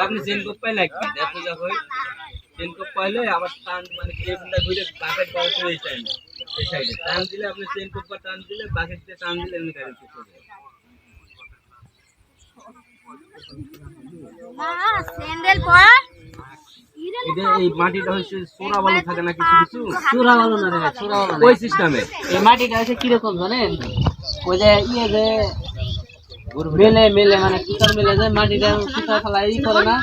আপনি চেন কোপ পাইলে দেখো দেখো টান মানে ঘুরে বাকেট পাওয়া এই সাইডে এই সাইডে টান দিলে আপনি টান দিলে বাকেট দিয়ে টান দিলে এমনি গাড়ি চলে যাবে স্যান্ডেল পরা। এই মাটিটা হচ্ছে সোনা বালু থাকে না কিছু কিছু? না রে চূড়া ভালো ওই সিস্টেমে এই মাটিটা হচ্ছে কীরকম জানেন? ওই যে ইয়ে যে মেলে মেলে মানে কিতার মেলে যে মাটিটা কিতার ফেলা ই করে না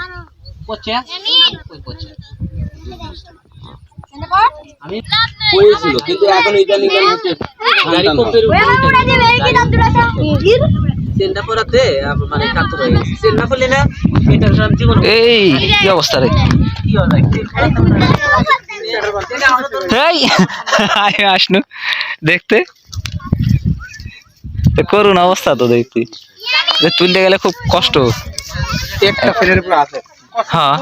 পচে ওই পচে আমি হয়েছিল কিন্তু এখন ইদানিং গাড়ি পরাতে মানে হয়ে গেছে না এটা সব জীবন এই কি অবস্থা রে কি দেখতে করুন অবস্থা তো দেখতে যে তুলতে গেলে খুব কষ্ট। একটা ফেরের উপর আছে। হ্যাঁ।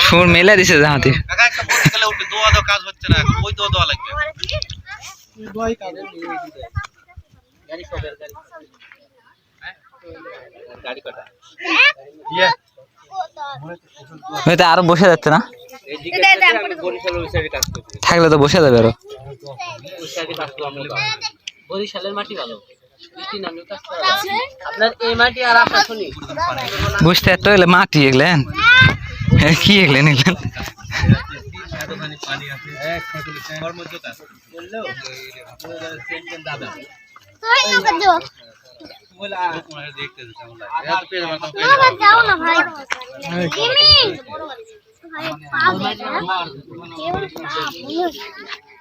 সুর মেলা দিছে জাহাতে। আরও বসে যাচ্ছে না? এইদিকে বরিশাল ওই সাইডে কাজ করছে থাকলে তো বসে যাবে আরও। বরিশালের মাটি ভালো। বুঝতে তো এলে মাটি এগলেন। এ, কি এগলেন এগলেন? দেখতে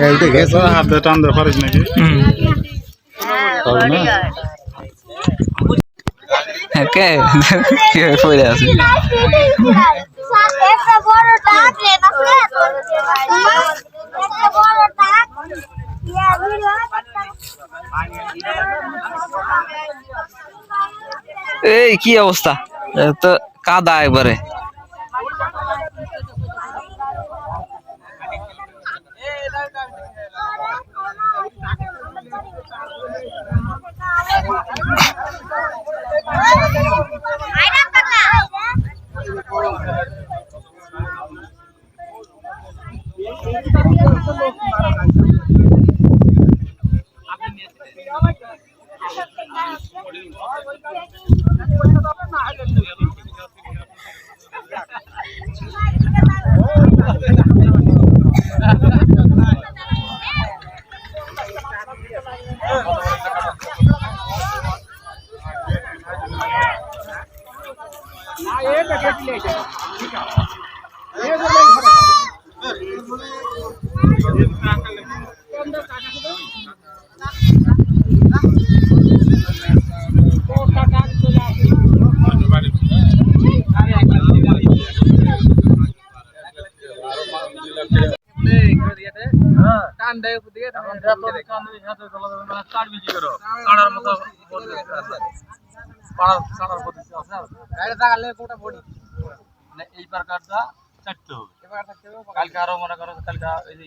গাড়িতে গেছে হাত দিয়ে টান দিয়ে পারিস নাকি? কে? কি পড়ে আছে? এই কি অবস্থা? তো কাদা একবারে পাড়ার পদ্ধতি আছে। গাড়ি লাগালে কোটা বডি। মানে এই প্রকারটা চারটে হবে। কালকে আরও মনে করো কালকে এই যে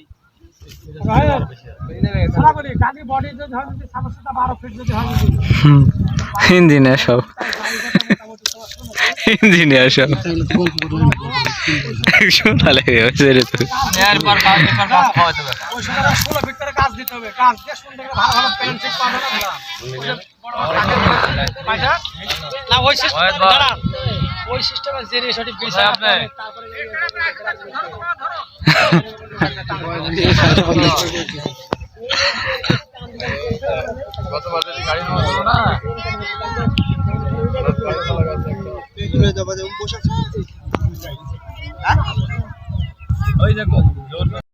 ইঞ্জিনিয়ার সব। ইঞ্জিনিয়ার সব। শোনা লাগে ছেড়ে তো এরপর কাজ এরপর কাজ খাওয়াতে হবে না। ওই দাঁড়া ওই সিস্টেমে জেনে সঠিক বিষয় আপনি ওই দেখো